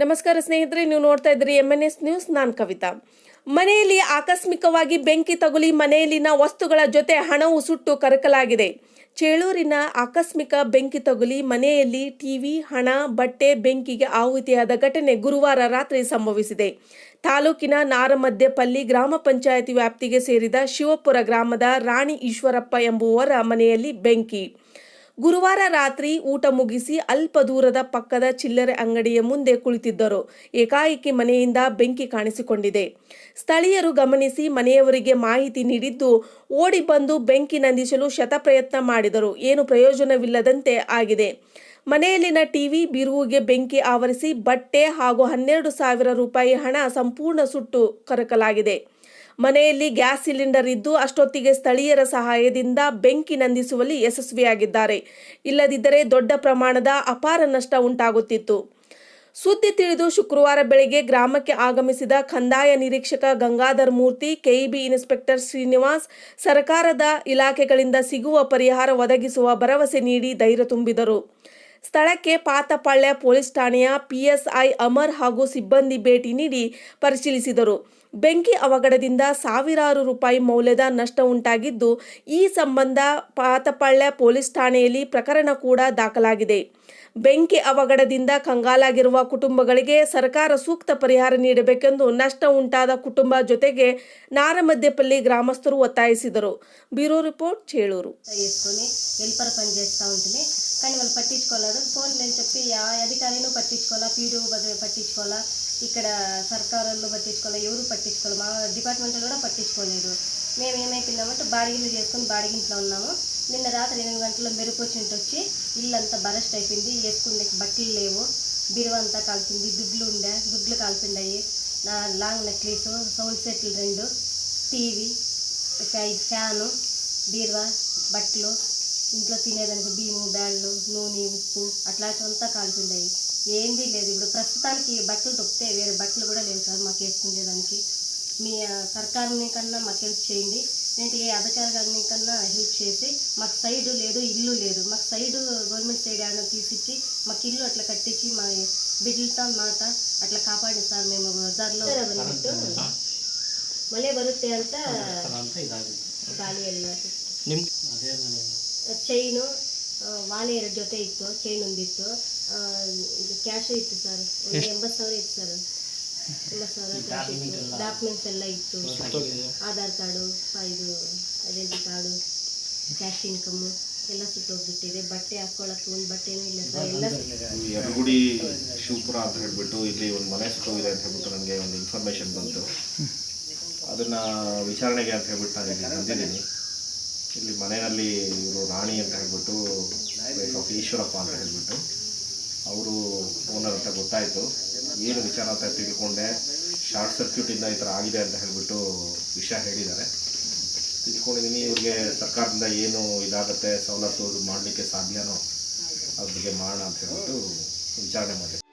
ನಮಸ್ಕಾರ ಸ್ನೇಹಿತರೆ, ನೀವು ನೋಡ್ತಾ ಇದ್ದೀರಿ ಎಂ ಎನ್ ಎಸ್ ನ್ಯೂಸ್ ನಾನು ಕವಿತಾ. ಮನೆಯಲ್ಲಿ ಆಕಸ್ಮಿಕವಾಗಿ ಬೆಂಕಿ ತಗುಲಿ ಮನೆಯಲ್ಲಿನ ವಸ್ತುಗಳ ಜೊತೆ ಹಣವು ಸುಟ್ಟು ಕರಕಲಾಗಿದೆ. ಚೇಳೂರಿನ ಆಕಸ್ಮಿಕ ಬೆಂಕಿ ತಗುಲಿ ಮನೆಯಲ್ಲಿ ಟಿವಿ ಹಣ, ಬಟ್ಟೆ, ಬೆಂಕಿಗೆ ಆಹುತಿಯಾದ ಘಟನೆ ಗುರುವಾರ ರಾತ್ರಿ ಸಂಭವಿಸಿದೆ. ತಾಲೂಕಿನ ನಾರಮದ್ದೆಪಲ್ಲಿ ಗ್ರಾಮ ಪಂಚಾಯತಿ ವ್ಯಾಪ್ತಿಗೆ ಸೇರಿದ ಶಿವಪುರ ಗ್ರಾಮದ ರಾಣಿ ಈಶ್ವರಪ್ಪ ಎಂಬುವರ ಮನೆಯಲ್ಲಿ ಬೆಂಕಿ. ಗುರುವಾರ ರಾತ್ರಿ ಊಟ ಮುಗಿಸಿ ಅಲ್ಪ ದೂರದ ಪಕ್ಕದ ಚಿಲ್ಲರೆ ಅಂಗಡಿಯ ಮುಂದೆ ಕುಳಿತಿದ್ದರು. ಏಕಾಏಕಿ ಮನೆಯಿಂದ ಬೆಂಕಿ ಕಾಣಿಸಿಕೊಂಡಿದೆ. ಸ್ಥಳೀಯರು ಗಮನಿಸಿ ಮನೆಯವರಿಗೆ ಮಾಹಿತಿ ನೀಡಿದ್ದು, ಓಡಿ ಬಂದು ಬೆಂಕಿ ನಂದಿಸಲು ಶತಪ್ರಯತ್ನ ಮಾಡಿದರು. ಏನು ಪ್ರಯೋಜನವಿಲ್ಲದಂತೆ ಆಗಿದೆ. ಮನೆಯಲ್ಲಿನ ಟಿವಿ ಬಿರುವಿಗೆ ಬೆಂಕಿ ಆವರಿಸಿ ಬಟ್ಟೆ ಹಾಗೂ ಹನ್ನೆರಡು ಸಾವಿರ ರೂಪಾಯಿ ಹಣ ಸಂಪೂರ್ಣ ಸುಟ್ಟು ಕರಕಲಾಗಿದೆ. ಮನೆಯಲ್ಲಿ ಗ್ಯಾಸ್ ಸಿಲಿಂಡರ್ ಇದ್ದು ಅಷ್ಟೊತ್ತಿಗೆ ಸ್ಥಳೀಯರ ಸಹಾಯದಿಂದ ಬೆಂಕಿ ನಂದಿಸುವಲ್ಲಿ ಯಶಸ್ವಿಯಾಗಿದ್ದಾರೆ. ಇಲ್ಲದಿದ್ದರೆ ದೊಡ್ಡ ಪ್ರಮಾಣದ ಅಪಾರ ನಷ್ಟ ಉಂಟಾಗುತ್ತಿತ್ತು. ಸುದ್ದಿ ತಿಳಿದು ಶುಕ್ರವಾರ ಬೆಳಗ್ಗೆ ಗ್ರಾಮಕ್ಕೆ ಆಗಮಿಸಿದ ಕಂದಾಯ ನಿರೀಕ್ಷಕ ಗಂಗಾಧರ್ ಮೂರ್ತಿ, ಕೆಇಬಿ ಇನ್ಸ್ಪೆಕ್ಟರ್ ಶ್ರೀನಿವಾಸ್, ಸರ್ಕಾರದ ಇಲಾಖೆಗಳಿಂದ ಸಿಗುವ ಪರಿಹಾರ ಒದಗಿಸುವ ಭರವಸೆ ನೀಡಿ ಧೈರ್ಯ ತುಂಬಿದರು. ಸ್ಥಳಕ್ಕೆ ಪಾತಪಾಳ್ಯ ಪೊಲೀಸ್ ಠಾಣೆಯ ಪಿಎಸ್ಐ ಅಮರ್ ಹಾಗೂ ಸಿಬ್ಬಂದಿ ಭೇಟಿ ನೀಡಿ ಪರಿಶೀಲಿಸಿದರು. ಬೆಂಕಿ ಅವಘಡದಿಂದ ಸಾವಿರಾರು ರೂಪಾಯಿ ಮೌಲ್ಯದ ನಷ್ಟ ಉಂಟಾಗಿದ್ದು, ಈ ಸಂಬಂಧ ಪಾತಪಾಳ್ಯ ಪೊಲೀಸ್ ಠಾಣೆಯಲ್ಲಿ ಪ್ರಕರಣ ಕೂಡ ದಾಖಲಾಗಿದೆ. ಬೆಂಕಿ ಅವಘಡದಿಂದ ಕಂಗಾಲಾಗಿರುವ ಕುಟುಂಬಗಳಿಗೆ ಸರ್ಕಾರ ಸೂಕ್ತ ಪರಿಹಾರ ನೀಡಬೇಕೆಂದು ನಷ್ಟ ಉಂಟಾದ ಕುಟುಂಬ ಜೊತೆಗೆ ನಾರಮದ್ಯಪಲ್ಲಿ ಗ್ರಾಮಸ್ಥರು ಒತ್ತಾಯಿಸಿದರು ಬ್ಯೂರೋ ರಿಪೋರ್ಟ್ ಚೇಳೂರು హెల్పర్ పని చేస్తూ ఉంటుంది కానీ వాళ్ళు పట్టించుకోలేదు ఫోన్లు అని చెప్పి అధికారిను పట్టించుకోవాలా పీడిఓ పట్టించుకోవాలా ఇక్కడ సర్కారు పట్టించుకోవాలా ఎవరు పట్టించుకోవాలి మా డిపార్ట్మెంట్లో కూడా పట్టించుకోలేదు మేము ఏమైపోయినామంటే బాడిగిల్లు చేసుకొని బాడిగింట్లో ఉన్నాము. నిన్న రాత్రి ఎనిమిది గంటల మెరుపు వచ్చింటి వచ్చి ఇల్లు అంతా బరస్ట్ అయిపోయింది. వేసుకునే బట్టలు లేవు. బిరువంతా అంతా దుడ్లు ఉండే దుడ్లు కాల్పిండాయి. నా లాంగ్ నెక్లెస్ సౌండ్ సెట్లు రెండు టీవీ ఫ్యాను బీరువా బట్టలు ఇంట్లో తినేదానికి బియ్యము బ్యాళ్ళు నూనె ఉప్పు అట్లాంటివంతా కాల్పిండాయి. ఏంది లేదు. ఇప్పుడు ప్రస్తుతానికి బట్టలు తొక్కితే వేరే బట్టలు కూడా లేవు సార్ మాకు వేసుకునేదానికి. మీ ఆ, సర్కారుని కన్నా మాకు హెల్ప్ చేయండి లేదంటే ఏ అధికారి గారిని కన్నా హెల్ప్ చేసి మాకు సైడ్ లేదు ఇల్లు లేదు మాకు సైడ్ గవర్నమెంట్ సైడ్ ఏమైనా తీసిచ్చి మాకు ఇల్లు అట్లా కట్టించి మా బిడ్డలతో మాట అట్లా కాపాడి సార్ మేము బజార్లో ಬಂದ್ಬಿಟ್ಟು ಮಳೆ ಬರುತ್ತೆ ಅಂತ ಗಾಳಿ ಎಲ್ಲ ನಿಮ್ಗೆ ಚೈನು ವಾಲೆ ಎರಡು ಜೊತೆ ಇತ್ತು ಚೈನ್ ಒಂದಿತ್ತು ಆ, ಇದು ಕ್ಯಾಶು ಇತ್ತು ಸರ್ ಒಂದು ಎಂಬತ್ತು ಸಾವಿರ ಇತ್ತು ಸರ್ ಡಾಕ್ಯುಮೆಂಟ್ಸ್ ಎಲ್ಲ ಇತ್ತು. ಆಧಾರ್ ಕಾರ್ಡು ಇದು ಐಡೆಂಟಿ ಕಾರ್ಡು ಕ್ಯಾಶ್ ಇನ್ಕಮ್ಮು ಎಲ್ಲ ಸುಟ್ಟೋಗ್ಬಿಟ್ಟಿದೆ. ಬಟ್ಟೆ ಹಾಕೊಳಕ್ಕೆ ಒಂದು ಬಟ್ಟೆನೂ ಇಲ್ಲ ಸರ್. ಎಲ್ಲ ಯರಗುಡಿ ಶಿವಪುರ ಅಂತ ಹೇಳ್ಬಿಟ್ಟು ಇಲ್ಲಿ ಒಂದು ಮನೆ ಸುತ್ತೋಗಿದೆ ಅಂತ ಹೇಳ್ಬಿಟ್ಟು ನನಗೆ ಒಂದು ಇನ್ಫಾರ್ಮೇಷನ್ ಬಂತು. ಅದನ್ನು ವಿಚಾರಣೆಗೆ ಅಂತ ಹೇಳ್ಬಿಟ್ಟು ನಾನು ಇಲ್ಲಿ ಬಂದಿದ್ದೀನಿ. ಇಲ್ಲಿ ಮನೆಯಲ್ಲಿ ಇವರು ರಾಣಿ ಅಂತ ಹೇಳ್ಬಿಟ್ಟು ವೈಫ್ ಆಫ್ ಈಶ್ವರಪ್ಪ ಅಂತ ಹೇಳ್ಬಿಟ್ಟು ಅವರು ಓನರ್ ಅಂತ ಗೊತ್ತಾಯಿತು. ಏನು ವಿಚಾರ ಅಂತ ತಿಳ್ಕೊಂಡೆ. ಶಾರ್ಟ್ ಸರ್ಕ್ಯೂಟಿಂದ ಈ ಥರ ಆಗಿದೆ ಅಂತ ಹೇಳ್ಬಿಟ್ಟು ವಿಷಯ ಹೇಳಿದ್ದಾರೆ. ತಿಳ್ಕೊಂಡಿದ್ದೀನಿ, ಇವ್ರಿಗೆ ಸರ್ಕಾರದಿಂದ ಏನು ಇದಾಗುತ್ತೆ, ಸವಲತ್ತು ಮಾಡಲಿಕ್ಕೆ ಸಾಧ್ಯನೋ, ಅದ್ರ ಬಗ್ಗೆ ಮಾಡೋಣ ಅಂತ ಹೇಳ್ಬಿಟ್ಟು ವಿಚಾರಣೆ ಮಾಡಿದೆ